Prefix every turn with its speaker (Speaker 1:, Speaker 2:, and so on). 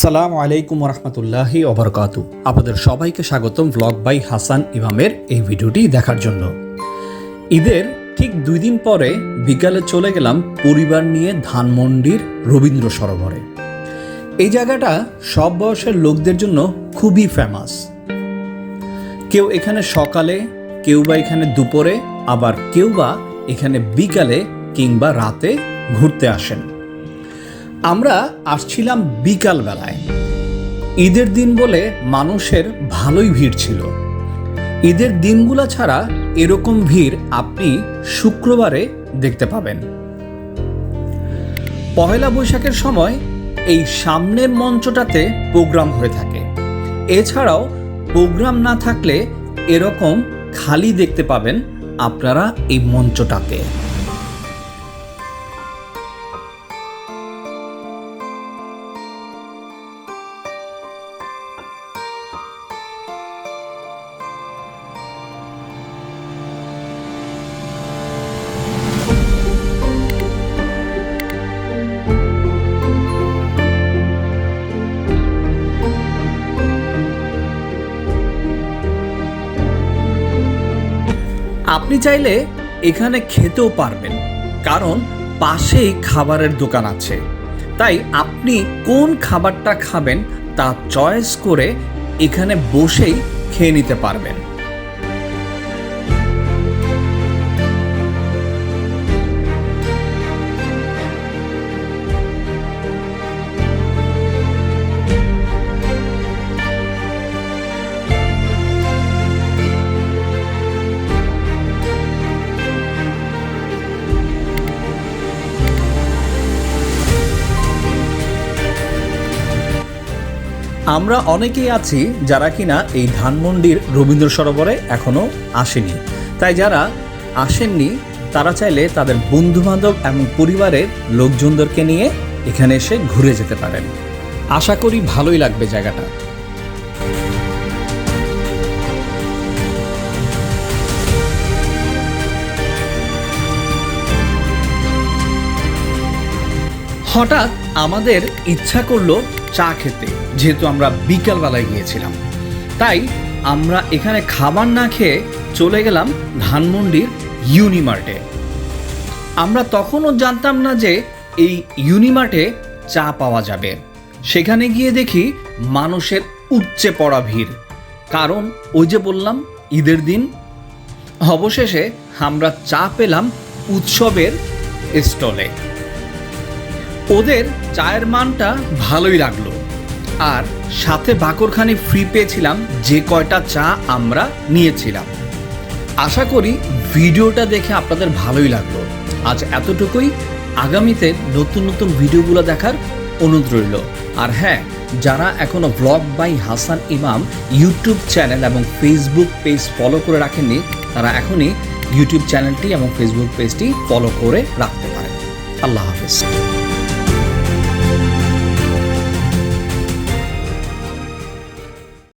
Speaker 1: আসসালামু আলাইকুম রহমতুল্লাহি অবরকাতু আপনাদের সবাইকে স্বাগতম ভ্লগ বাই হাসান ইমামের এই ভিডিওটি দেখার জন্য। ঈদের ঠিক দুই দিন পরে বিকালে চলে গেলাম পরিবার নিয়ে ধানমন্ডির রবীন্দ্র সরোবরে। এই জায়গাটা সব বয়সের লোকদের জন্য খুবই ফেমাস কেউ এখানে সকালে, কেউ বা এখানে দুপুরে, আবার কেউ বা এখানে বিকালে কিংবা রাতে ঘুরতে আসেন। আমরা আসছিলাম বিকাল বেলায় ঈদের দিন বলে মানুষের ভালোই ভিড় ছিল। ঈদের দিনগুলো ছাড়া এরকম ভিড় আপনি শুক্রবারে দেখতে পাবেন। পহেলা বৈশাখের সময় এই সামনের মঞ্চটাতে প্রোগ্রাম হয়ে থাকে। এছাড়াও প্রোগ্রাম না থাকলে এরকম খালি দেখতে পাবেন আপনারা এই মঞ্চটাতে। আপনি চাইলে এখানে খেতেও পারবেন, কারণ পাশেই খাবারের দোকান আছে। তাই আপনি কোন খাবারটা খাবেন তা চয়েস করে এখানে বসেই খেয়ে নিতে পারবেন। আমরা অনেকেই আছি যারা কিনা এই ধানমন্ডির রবীন্দ্র সরোবরে এখনও আসেনি। তাই যারা আসেননি, তারা চাইলে তাদের বন্ধু বান্ধব এবং পরিবারের লোকজনদেরকে নিয়ে এখানে এসে ঘুরে যেতে পারেন। আশা করি ভালোই লাগবে জায়গাটা। হঠাৎ আমাদের ইচ্ছা করল চা খেতে, যেহেতু আমরা বিকালবেলায় গিয়েছিলাম। তাই আমরা এখানে খাবার না খেয়ে চলে গেলাম ধানমন্ডির ইউনিমার্টে। আমরা তখনও জানতাম না যে এই ইউনিমার্টে চা পাওয়া যাবে। সেখানে গিয়ে দেখি মানুষের উপচে পড়া ভিড়। কারণ ওই যে বললাম, ঈদের দিন। অবশেষে আমরা চা পেলাম উৎসবের স্টলে। ওদের চায়ের মানটা ভালোই লাগল। আর সাথে বাকরখানি ফ্রি পেয়েছিলাম, যে কয়টা চা আমরা নিয়েছিলাম। আশা করি ভিডিওটা দেখে আপনাদের ভালোই লাগল। আজ এতটুকুই। আগামীতে নতুন নতুন ভিডিওগুলো দেখার অনুরোধ রইল। আর হ্যাঁ যারা এখনও blog by Hasan Imam YouTube channel এবং ফেসবুক পেজ ফলো করে রাখেননি, তারা এখনই ইউটিউব চ্যানেলটি এবং ফেসবুক পেজটি ফলো করে রাখতে পারেন। আল্লাহ হাফিজ।